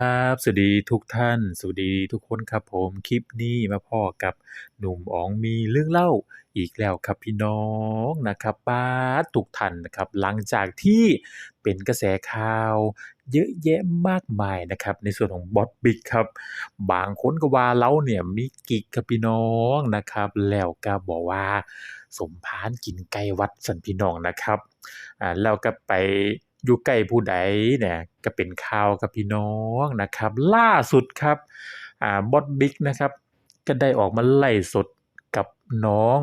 ครับสวัสดีทุกท่าน สวัสดีทุกคนครับผมคลิปนี้มาพ้อกับหนุ่มอ๋องมีเรื่องเล่าอีกแล้วครับพี่น้องนะครับป๊าทุกท่านนะครับหลังจากที่เป็นกระแสข่าว เยอะแยะมากมายนะครับในส่วนของบอสบิ๊กครับบางคนก็ว่าเลาเนี่ยมีกิกครับพี่น้องนะครับแล้วก็บอกว่าสมภารกินไก่วัดซั้นพี่น้องนะครับอ่าแล้วก็ไป อยู่ใกล้ผู้ใดเนี่ยก็เป็นข่าวกับพี่น้องนะครับ ล่าสุดครับอ่าบอสบิ๊กนะครับ ก็ได้ออกมาไล่สดกับน้อง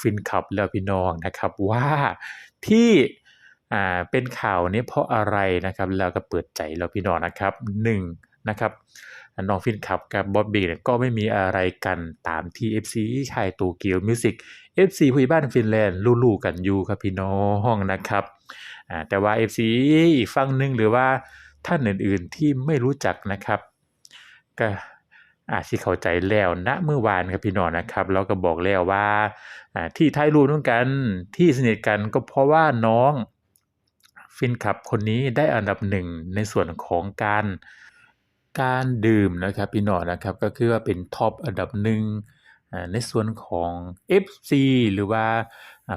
ฟินคลับแล้วพี่น้องนะครับว่าที่อ่าเป็นข่าวนี้เพราะอะไรนะครับ แล้วก็เปิดใจแล้วพี่น้องนะครับหนึ่ง นะครับน้องฟินคลับกับบอสบิกเนี่ยก็ไม่มีอะไรกันตามที่ FC ชายโตเกียวมิวสิก FC ผู้บ้านฟินแลนด์รู้ๆกันอยู่ครับพี่น้องนะครับแต่ว่า FC อีกฝั่งหนึ่งหรือว่าท่านอื่นๆที่ไม่รู้จักนะครับก็อาจสิเข้าใจแล้วณเมื่อวานครับพี่น้องนะครับเราก็บอกแล้วว่าที่ถ่ายรูปร่วมกันที่สนิทกันก็เพราะว่าน้องฟินคลับคนนี้ได้อันดับหนึ่งในส่วนของการ การดื่มนะครับพี่น้องนะครับก็คือว่าเป็นท็อปอันดับหนึ่งในส่วนของ FC หรือว่า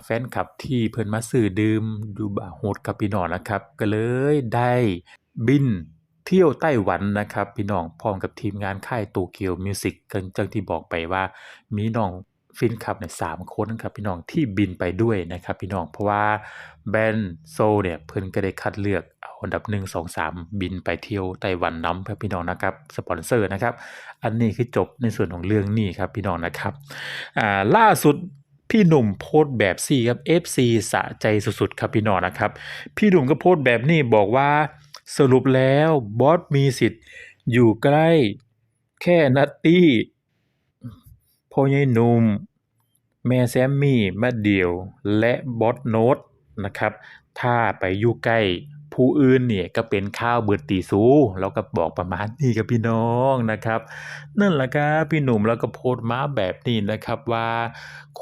แฟนคลับที่เพิ่นมาซื้อดื่มดูบาโฮดกับพี่น้องนะครับ ก็เลยได้บินเที่ยวไต้หวันนะครับ พี่น้องพร้อมกับทีมงานค่ายโตเกียวมิวสิกกันจังที่บอกไปว่ามีน้อง ฟินคลับเนี่ย3คนครับพี่น้องที่บินไปด้วยนะครับพี่น้องเพราะว่าแบนโซเนี่ยเพิ่นก็ได้คัดเลือกเอาอันดับ 1 2 3 บินไปเที่ยวไต้หวันน้ำครับพี่น้องนะครับสปอนเซอร์นะครับอันนี้คือจบในส่วนของเรื่องนี้ครับพี่น้องนะครับอ่าล่าสุดพี่หนุ่มโพสต์แบบซี่ครับ FC สะใจสุดๆครับพี่น้องนะครับ พี่หนุ่มก็โพสต์แบบนี้บอกว่าสรุปแล้วบอสมีสิทธิ์อยู่ใกล้แค่นัตตี้ พ่อใหญ่หนุ่ม แม่แซมมี่แม่เดี่ยว และบอสโนตนะครับ ถ้าไปอยู่ใกล้ผู้อื่นเนี่ยก็เป็นข้าวเบิดตีสูแล้วก็บอกประมาณนี้กับพี่น้องนะครับ นั่นแหละครับพี่หนุ่มแล้วก็โพสต์มาแบบนี้นะครับว่า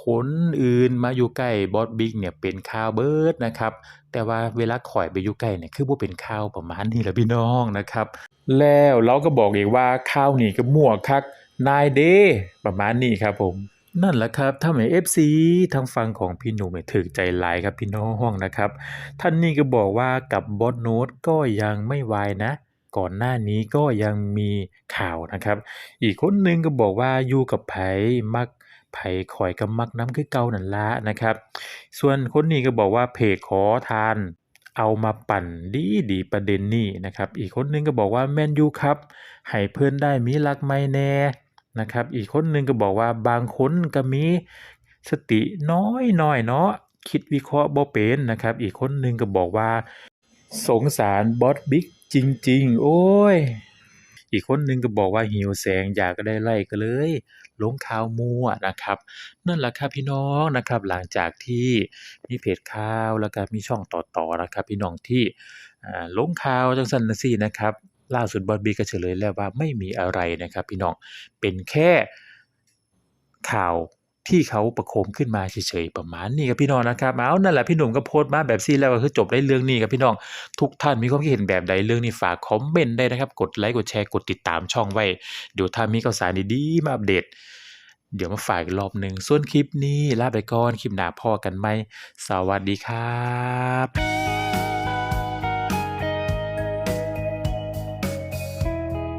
คนอื่นมาอยู่ใกล้บอสบิ๊กเนี่ยเป็นข้าวเบิดนะครับ แต่ว่าเวลาข่อยไปอยู่ใกล้เนี่ยคือบ่าเป็นข้าวประมาณนี้แหละพี่น้องนะครับ แล้วเราก็บอกอีกว่าข้าวนี่ก็มั่วคักนายเดประมาณนี้ครับผม นั่นแหละครับทำให้ FC ทางฝั่งของพี่หนุ่มเนี่ยถึกใจหลายครับพี่น้องนะครับ ท่านนี้ก็บอกว่ากับบอสโน้ตก็ยังไม่วายนะ ก่อนหน้านี้ก็ยังมีข่าวนะครับ อีกคนหนึ่งก็บอกว่าอยู่กับไผมักไผข่อยก็มักน้ำคือเก่านั่นละนะครับ ส่วนคนนี้ก็บอกว่าเพจขอทาน เอามาปั่นดีดีประเด็นนี้นะครับ อีกคนหนึงก็บอกว่าแมนยูครับให้เพื่อนได้มีรักไม่แน่นะครับ อีกคนหนึงก็บอกว่าบางคนก็มีสติน้อยน้อยเนาะคิดวิเคราะห์บ่เป็นนะครับ อีกคนหนึงก็บอกว่า สงสารบอสบิ๊กจริง ๆ โอ้ย อีกคนหนึ่งก็บอกว่าหิวแสงอยากได้ไล่ก็เลยลงข่าวมั่วนะครับ นั่นแหละครับพี่น้องนะครับหลังจากที่มีเพจข่าวแล้วก็มีช่องต่อๆนะครับ พี่น้องที่อ่าลงข่าวจังซั่นซี่นะครับล่าสุดบอลบีก็เฉลยแล้วว่าไม่มีอะไรนะครับ พี่น้องเป็นแค่ข่าว ที่เขาประโคมขึ้นมาเฉยๆประมาณนี้ครับพี่น้องนะครับเอานั่นแหละพี่หนุ่มก็โพสต์มาแบบซีแล้วก็คือจบในเรื่องนี้ครับพี่น้องทุกท่านมีความคิดเห็นแบบใดเรื่องนี้ฝากคอมเมนต์ได้นะครับกดไลค์กดแชร์กดติดตามช่องไว้เดี๋ยวถ้ามีข่าวสารดีๆมาอัปเดตเดี๋ยวมาฝากอีกรอบหนึ่งส่วนคลิปนี้ลาไปก่อนคลิปหน้าพอกันไหมสวัสดีครับ